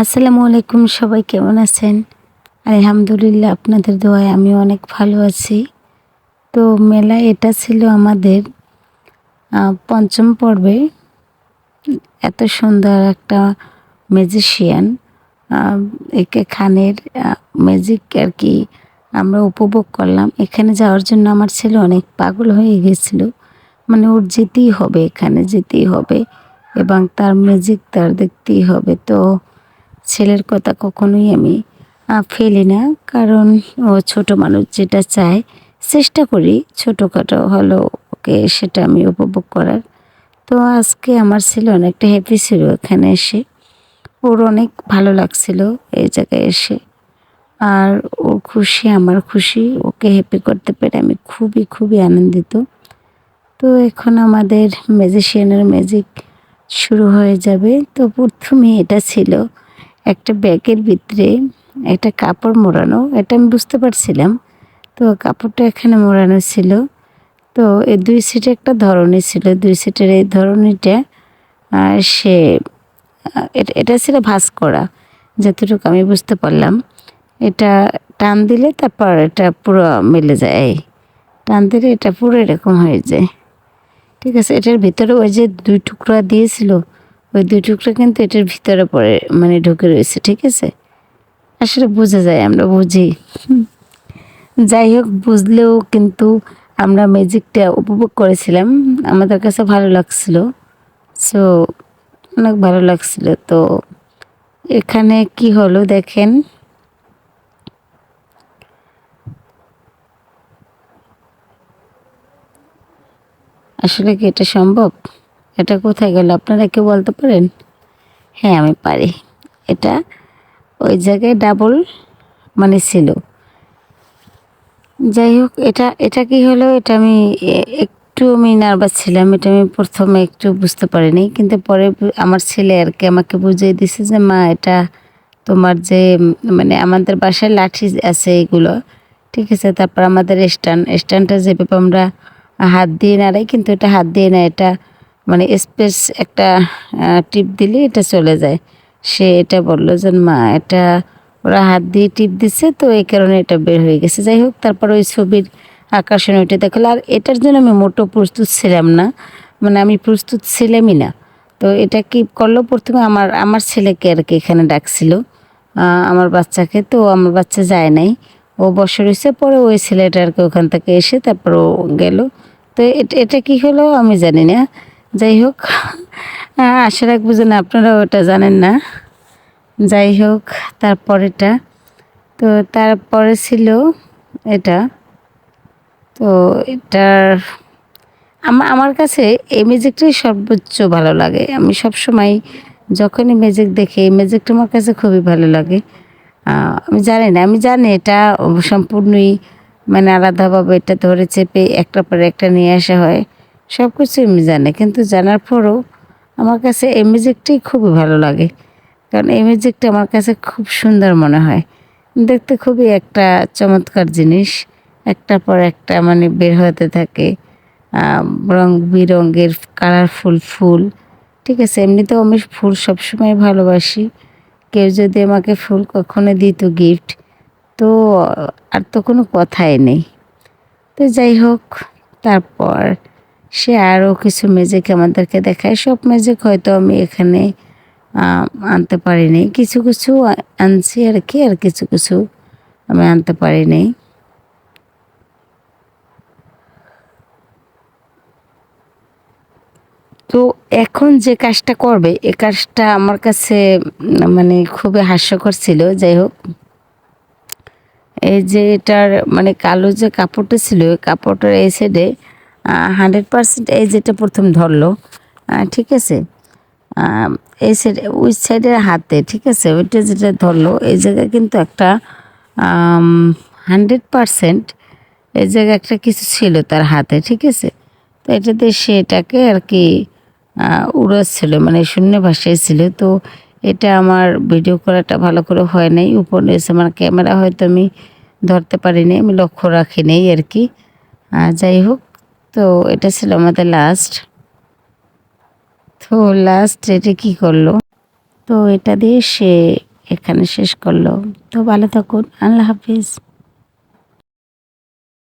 আসসালামু আলাইকুম, সবাই কেমন আছেন? আলহামদুলিল্লাহ আপনাদের দোয়ায় আমি অনেক ভালো আছি। তো মেলা এটা ছিল আমাদের পঞ্চম পর্বে। এত সুন্দর একটা ম্যাজিশিয়ান একে খানের ম্যাজিক আর কি আমরা উপভোগ করলাম। এখানে যাওয়ার জন্য আমার ছেলে অনেক পাগল হয়ে গেছিল। মানে ওর যেতেই হবে, এখানে যেতেই হবে এবং তার ম্যাজিক তার দেখতেই হবে। তো ছেলের কথা কখনোই আমি ফেলি না। কারণ ও ছোট মানুষ যেটা চায়, চেষ্টা করি ছোটোখাটো হলো ওকে সেটা আমি উপভোগ করার। তো আজকে আমার ছেলে অনেকটা হ্যাপি ছিল এখানে এসে। ওর অনেক ভালো লাগছিল এই জায়গায় এসে। আর ওর খুশি, আমার খুশি, ওকে হ্যাপি করতে পেরে আমি খুবই খুবই আনন্দিত। তো এখন আমাদের ম্যাজিশিয়ানের ম্যাজিক শুরু হয়ে যাবে। তো প্রথমে এটা ছিল একটা ব্যাগের ভিতরে একটা কাপড় মোড়ানো, এটা আমি বুঝতে পারছিলাম। তো কাপড়টা এখানে মোড়ানো ছিল। তো এই দুই সিটে একটা ধরনী ছিল। দুই সিটের এই ধরনীটা সে এটা- ছিল ভাঁজ করা, যতটুকু আমি বুঝতে পারলাম। এটা টান দিলে তারপর এটা পুরো মিলে যায় টান দিলে এটা পুরো এরকম হয়ে যায়। ঠিক আছে, এটার ভিতরে ওই যে দুই টুকরা দিয়েছিল ওই দুই টুকরা কিন্তু এটার ভিতরে পড়ে মানে ঢুকে রয়েছে, ঠিক আছে? আসলে বোঝা যায়, আমরা বুঝি। যাই হোক, বুঝলেও কিন্তু আমরা ম্যাজিকটা উপভোগ করেছিলাম। আমাদের কাছে ভালো লাগছিল। সো অনেক ভালো লাগছিল। তো এখানে কি হলো দেখেন? আসলে কি এটা সম্ভব? এটা কোথায় গেল? আপনারা কেউ বলতে পারেন? হ্যাঁ আমি পারি। এটা ওই জায়গায় ডাবল মানে ছিল। যাই হোক, এটা এটা কি হলো? এটা আমি একটু আমি নার্ভাস ছিলাম। এটা আমি প্রথমে একটু বুঝতে পারিনি। কিন্তু পরে আমার ছেলে আর কি আমাকে বুঝিয়ে দিছে যে, মা, এটা তোমার যে মানে আমাদের বাসায় লাঠি আছে এগুলো, ঠিক আছে? তারপর আমাদের স্ট্যান্ড স্ট্যান্ডটা যেভাবে আমরা হাত দিয়ে নাড়াই, কিন্তু এটা হাত দিয়ে না, এটা মানে স্পেস একটা টিপ দিলে এটা চলে যায়। সে এটা বলল যে, মা, এটা ওরা হাত দিয়ে টিপ দিছে, তো এই কারণে এটা বের হয়ে গেছে। যাই হোক, তারপর ওই ছবির আকর্ষণ ওইটা দেখাল। আর এটার জন্য আমি মোটো প্রস্তুত ছিলাম না। মানে আমি প্রস্তুত ছিলামই না। তো এটা কি করল? প্রথমে আমার আমার ছেলেকে আর কি এখানে ডাকছিল আমার বাচ্চাকে। তো আমার বাচ্চা যায় নাই। ও বসে রয়েছে, পরে ওই ছেলেটা আর কি ওখান থেকে এসে তারপর ও গেল। তো এটা কি হলো আমি জানি না। যাই হোক আশা রাখব যে না আপনারা ওটা জানেন না। যাই হোক তারপরেটা তো তারপরে ছিল এটা। তো এটার আমার আমার কাছে এই মিউজিকটাই সর্বোচ্চ ভালো লাগে। আমি সব সময় যখনই মিউজিক দেখি, এই মিউজিকটা আমার কাছে খুবই ভালো লাগে। আমি জানি না, আমি জানি এটা সম্পূর্ণই মানে আলাদাভাবে এটা ধরে চেপে একটার পরে একটা নিয়ে আসা হয়। সব কিছু এমনি জানে, কিন্তু জানার পরও আমার কাছে এই মিউজিকটাই খুবই ভালো লাগে। কারণ এই মিউজিকটা আমার কাছে খুব সুন্দর মনে হয়। দেখতে খুবই একটা চমৎকার জিনিস। একটার পর একটা মানে বের হতে থাকে। রং বিরঙ্গের কালারফুল ফুল। ঠিক আছে, এমনিতেও আমি ফুল সবসময় ভালোবাসি। কেউ যদি আমাকে ফুল কখনো দিত গিফট তো আর তো কোনো কথাই নেই। তো যাই হোক, তারপর সে আরও কিছু ম্যাজিক আমাদেরকে দেখায়। সব ম্যাজিক হয়তো আমি এখানে আনতে পারিনি। কিছু কিছু আনছি আর কি, আর কিছু কিছু আমি আনতে পারি পারিনি। তো এখন যে কাজটা করবে, এ কাজটা আমার কাছে মানে খুবই হাস্যকর ছিল। যাই হোক, এই যে এটার মানে কালো যে কাপড়টা ছিল কাপড়টার এই সাইডে হান্ড্রেড পার্সেন্ট এই যেটা প্রথম ধরলো ঠিক আছে? এই সাইডে ওই সাইডের হাতে, ঠিক আছে? ওইটা যেটা ধরলো, এই জায়গায় কিন্তু একটা হান্ড্রেড পার্সেন্ট এই জায়গায় একটা কিছু ছিল তার হাতে, ঠিক আছে? তো এটাতে সেটাকে আর কি উড়াচ্ছিল মানে শূন্য ভাষায় ছিল। তো এটা আমার ভিডিও করাটা ভালো করে হয় নাই। উপরে এসে আমার ক্যামেরা হয়তো আমি ধরতে পারিনি, আমি লক্ষ্য রাখিনি আর কি। যাই হোক। তো এটা ছিল আমাদের লাস্ট তো লাস্ট এটা কি করল? তো এটা দিয়ে সে এখানে শেষ করল। তো ভালো থাকুন। আল্লাহ হাফিজ।